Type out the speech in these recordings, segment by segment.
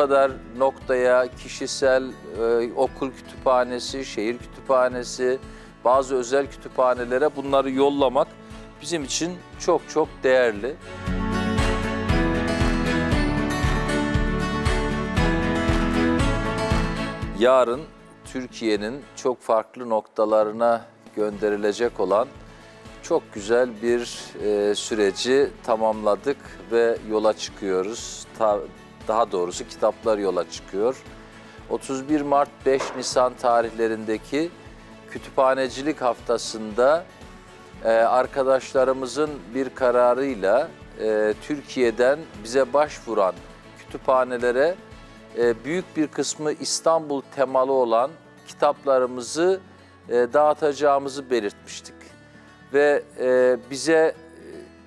kadar noktaya kişisel e, okul kütüphanesi, şehir kütüphanesi, bazı özel kütüphanelere bunları yollamak bizim için çok çok değerli. Yarın Türkiye'nin çok farklı noktalarına gönderilecek olan çok güzel bir e, süreci tamamladık ve yola çıkıyoruz. Ta- daha doğrusu kitaplar yola çıkıyor. 31 Mart 5 Nisan tarihlerindeki kütüphanecilik haftasında e, arkadaşlarımızın bir kararıyla e, Türkiye'den bize başvuran kütüphanelere e, büyük bir kısmı İstanbul temalı olan kitaplarımızı e, dağıtacağımızı belirtmiştik. Ve e, bize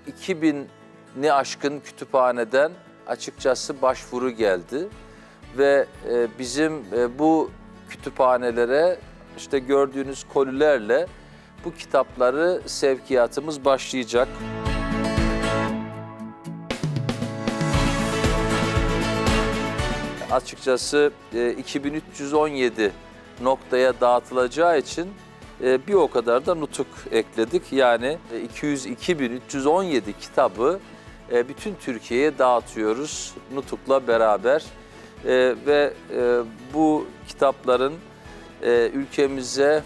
e, 2000'ni aşkın kütüphaneden açıkçası başvuru geldi. Ve e, bizim e, bu kütüphanelere işte gördüğünüz kolilerle bu kitapları sevkiyatımız başlayacak. Açıkçası e, 2317 noktaya dağıtılacağı için e, bir o kadar da nutuk ekledik. Yani e, 202.317 kitabı e, bütün Türkiye'ye dağıtıyoruz nutukla beraber. E, Ve e, bu kitapların ülkemize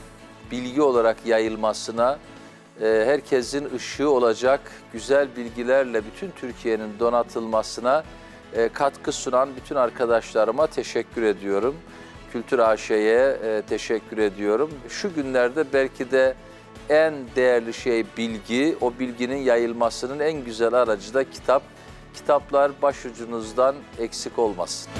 bilgi olarak yayılmasına, herkesin ışığı olacak güzel bilgilerle bütün Türkiye'nin donatılmasına katkı sunan bütün arkadaşlarıma teşekkür ediyorum. Kültür AŞ'ye teşekkür ediyorum. Şu günlerde belki de en değerli şey bilgi, o bilginin yayılmasının en güzel aracı da kitap. Kitaplar başucunuzdan eksik olmasın.